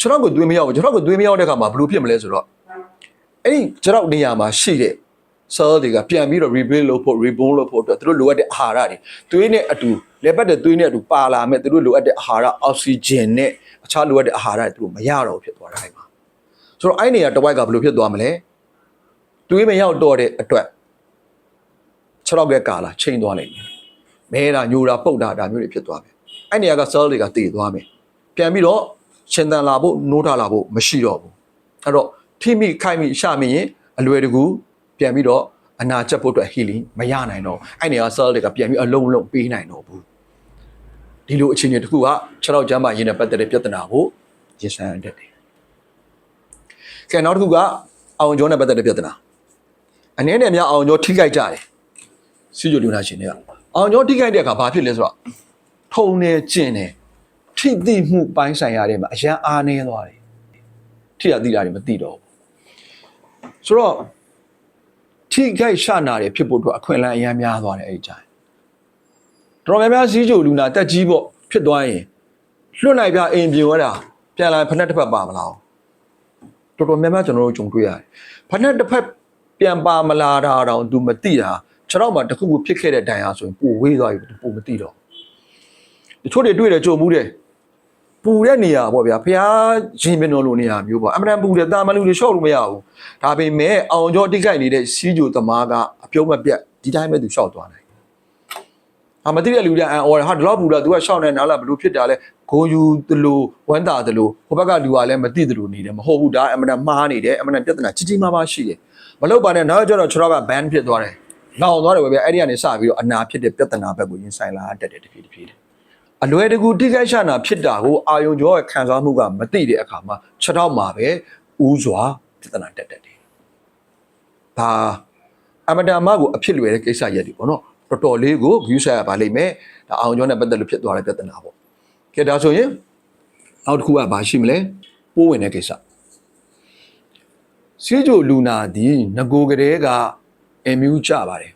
ကျွန်တော်ကိုသွေးမရောက်ဘူးကျွန်တော်ကိုသွေးမရောက်တဲ့အခါမှာဘယ်လိုဖြစ်မလဲဆိုတော့အဲ့ဒီကျွန်တော်နေရာမှာရှိတဲ့ cell တွေကပြန်ပြီးတော့ rebuild လုပ်ဖို့ reborn လုပ်ဖို့အတွက်သူတို့လိုအပ်တဲ့အာဟာရတွေသွေးနဲ့အတူလေပတ်တဲ့သွေးနဲ့အတူပါလာမဲ့သူတို့လိုအပ်တဲ့အာဟာရအောက်ဆီဂျင်နဲ့အခြားလိုအပ်တဲ့အာဟာရတွေသူတို့မရတော့ဘူးဖြစ်သွားတာအဲ့မှာဆိုတော့အဲ့နေရာတစ်ဝိုက်ကဘယ်လိုဖြစ်သွားမလဲသွေးမရောက်တော့တဲ့အတွက်6ရောက်ကကာလာချိန်သွားနိုင်တယ်မဲတာညိုတာပုတ်တာဒါမျိုးတွေဖြစ်သွားမယ်အဲ့နေရာက cell တွေကတည်သွားမယ်ပြန်ပြီးတော့ ရှင်သန်လာဖို့နိုးထလာဖို့မရှိတော့ဘူးအဲ့တော့ထိမိခိုက်မိရှမိရင်အလွယ်တကူပြန်ပြီးတော့အနာကျက်ဖို့အတွက် healing မရနိုင်တော့အဲ့နေရာ cell တွေကပြန်ပြီးအလုံးလုံးပေးနိုင်တော့ဘူးဒီလိုအခြေအနေတစ်ခုက6ရောက်ကျမ်းမာရင်းနဲ့ပတ်သက်တဲ့ပြဿနာကိုရင်ဆိုင်ရတတ်တယ်ကဲနောက်တစ်ခုကအောင်ကျော်နဲ့ပတ်သက်တဲ့ပြဿနာအနေနဲ့များအောင်ကျော်ထိခိုက်ကြတယ်စီဂျိုလူနာရှင်တွေကအောင်ကျော်ထိခိုက်တဲ့အခါဘာဖြစ်လဲဆိုတော့ထုံနေကျင်တယ် ထိတိမှုပိုင်းဆိုင်ရာတွေမှာအရန်အားနေသွားတယ်ထိရတိတာတွေမသိတော့ဘူးဆိုတော့ထိခိုက်ရှနာတွေဖြစ်ဖို့အတွက်အခွင့်အလမ်းအရန်များသွားတယ်အဲ့ဒီကြိုင်တော်တော်များများစီးကြိုလူနာတက်ကြီးပေါ့ဖြစ်သွားရင်လွတ်နိုင်ပြအိမ်ပြင်ရတာပြန်လာဖက်တစ်ဖက်ပါမလားတော်တော်များများကျွန်တော်တို့ကြုံတွေ့ရတယ်ဖက်တစ်ဖက်ပြန်ပါမလာတာတော့ तू မသိတာခြေတော့မှတခုခုဖြစ်ခဲ့တဲ့တိုင်အားဆိုရင်ပိုဝေးသွားပြီပိုမသိတော့တချို့တွေတွေ့တယ်ကြုံမှုတယ် ပူတဲ့နေရာပေါ့ဗျာဖះရင်ပင်တော်လိုနေရာမျိုးပေါ့အမှန်တန်ပူတယ်တာမလူတွေရှော့လို့မရဘူးဒါပေမဲ့အောင်ကျော်တိကိုက်နေတဲ့စီးကြိုသမားကအပြုံးမပြတ်ဒီတိုင်းပဲသူရှော့သွားတယ်အမသိတဲ့လူတွေအန်အော်ဟာဒီလောက်ပူတော့ तू ကရှော့နေနားလာဘလို့ဖြစ်တာလဲဂိုယူသလိုဝမ်းတာသလိုဟိုဘက်ကလူကလည်းမသိသလိုနေတယ်မဟုတ်ဘူးဒါအမှန်တန်မှားနေတယ်အမှန်တန်ပြဿနာကြီးကြီးမားမားရှိတယ်မလုပ်ပါနဲ့နောက်ကျတော့ခြေတော့က ban ဖြစ်သွားတယ်လောင်သွားတယ်ပဲဗျအဲ့ဒီကနေစပြီးတော့အနာဖြစ်တဲ့ပြဿနာဘက်ကိုရင်ဆိုင်လာတတ်တယ်တဖြည်းတဖြည်း အလွယ်တကူတိကျရှနာဖြစ်တာကိုအာယုံကျော်ရဲ့ခံစားမှုကမသိတဲ့အခါမှာခြေတော့မှာပဲဥစွာပြဿနာတက်တတ်တယ်ဒါအမတန်မကိုအဖြစ်လွယ်တဲ့ကိစ္စရက်တွေပေါ့နော်တော်တော်လေးကို view ဆက်ရပါလိမ့်မယ်ဒါအာယုံကျော်နဲ့ပတ်သက်လို့ဖြစ်သွားတဲ့ပြဿနာပေါ့ကဲဒါဆိုရင်နောက်တစ်ခုကဘာရှိမလဲပိုးဝင်တဲ့ကိစ္စစီးကြိုလူနာဒီငကိုကလေးကအမြူးကြပါတယ်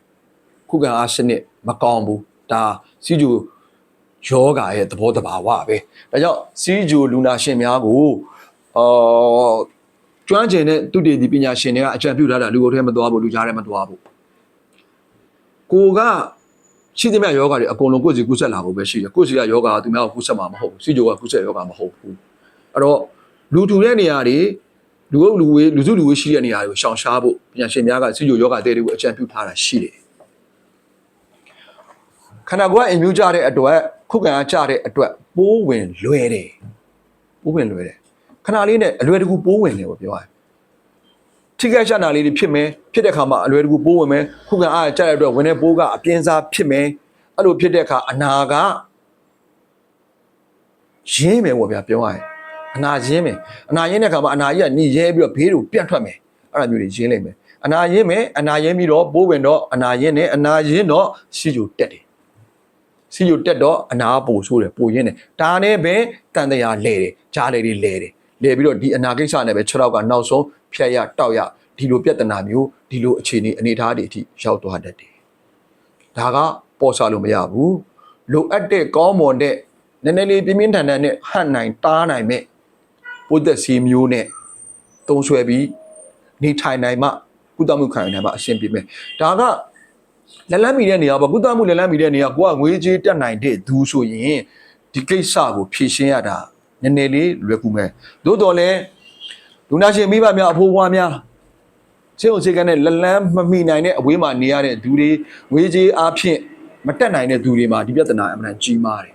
ခုခံအားစနစ်မကောင်းဘူးဒါစီးကြို ယောဂါရဲ့သဘောတဘာဝပဲဒါကြောင့်စီးကြိုလူနာရှင်များကိုအော်ကျွမ်းကျင်တဲ့သူတည်ဒီပညာရှင်တွေကအကြံပြုထားတာလူကိုယ်ထဲမသွားဘူးလူကြားထဲမသွားဘူးကိုကရှိသမျှယောဂါတွေအကုန်လုံးကိုယ်စီကူးဆက်လာဖို့ပဲရှိတယ်ကိုယ်စီကယောဂါကသူများကိုကူးဆက်မှာမဟုတ်ဘူးစီးကြိုကကူးဆက်ယောဂါမဟုတ်ဘူးအဲ့တော့လူထူတဲ့နေရာတွေလူအုပ်လူဝေးလူစုလူဝေးရှိတဲ့နေရာတွေကိုရှောင်ရှားဖို့ပညာရှင်များကစီးကြိုယောဂါတဲ့တွေကိုအကြံပြုထားတာရှိတယ်ခန္ဓာကိုယ်ကအင်မြူကြတဲ့အတွက် ခုခံအားကြတဲ့အတွက်ပိုးဝင်လွယ်တယ်ပိုးဝင်လွယ်တယ်ခဏလေးနဲ့အလွယ်တကူပိုးဝင်တယ်ပေါ့ပြောရတယ်ထိခိုက်ရှနာလေးတွေဖြစ်မယ်ဖြစ်တဲ့အခါမှာအလွယ်တကူပိုးဝင်မယ်ခုခံအားကြတဲ့အတွက်ဝင်တဲ့ပိုးကအပြင်းစားဖြစ်မယ်အဲ့လိုဖြစ်တဲ့အခါအနာကရင်းမယ်ပေါ့ဗျာပြောရရင်အနာရင်းမယ်အနာရင်းတဲ့အခါမှာအနာကြီးကညီရဲပြီးတော့ဘေးကိုပြန့်ထွက်မယ်အဲ့ဒါမျိုးတွေရင်းလိုက်မယ်အနာရင်းမယ်အနာရင်းပြီးတော့ပိုးဝင်တော့အနာရင်းနဲ့အနာရင်းတော့ရှိကြိုတက်တယ် စီယိုတက်တော့အနာပိုဆိုးတယ်ပိုရင်းတယ်ဒါနဲ့ပဲတန်တရာလဲတယ်ကြားလေတွေလဲတယ်လဲပြီးတော့ဒီအနာကိစ္စနဲ့ပဲ6ရောက်ကနောက်ဆုံးဖြတ်ရတောက်ရဒီလိုပြဿနာမျိုးဒီလိုအခြေအနေအနေအထားတွေအထိရောက်သွားတတ်တယ်ဒါကပေါ်စားလို့မရဘူးလိုအပ်တဲ့ကောင်းမွန်တဲ့နည်းနည်းလေးပြင်းပြင်းထန်ထန်နဲ့ဟန့်နိုင်တားနိုင်မဲ့ပိုးသက်စီမျိုးနဲ့တုံးဆွဲပြီးနေထိုင်နိုင်မှကုသမှုခံနိုင်မှအဆင်ပြေမယ်ဒါက လက်လန်းမီတဲ့နေရာပေါ့ကုသမှုလက်လန်းမီတဲ့နေရာကိုကငွေကြေးတက်နိုင်တဲ့သူဆိုရင်ဒီကိစ္စကိုဖြေရှင်းရတာနည်းနည်းလေးလွယ်ကူမယ်သို့တော်လည်းလူနာရှင်မိဘများအဖိုးဘွားများစေုံစေကနဲ့လက်လန်းမမိနိုင်တဲ့အဝေးမှာနေရတဲ့သူတွေငွေကြေးအားဖြင့်မတက်နိုင်တဲ့သူတွေမှာဒီပြဿနာအမှန်ကြီးမားတယ်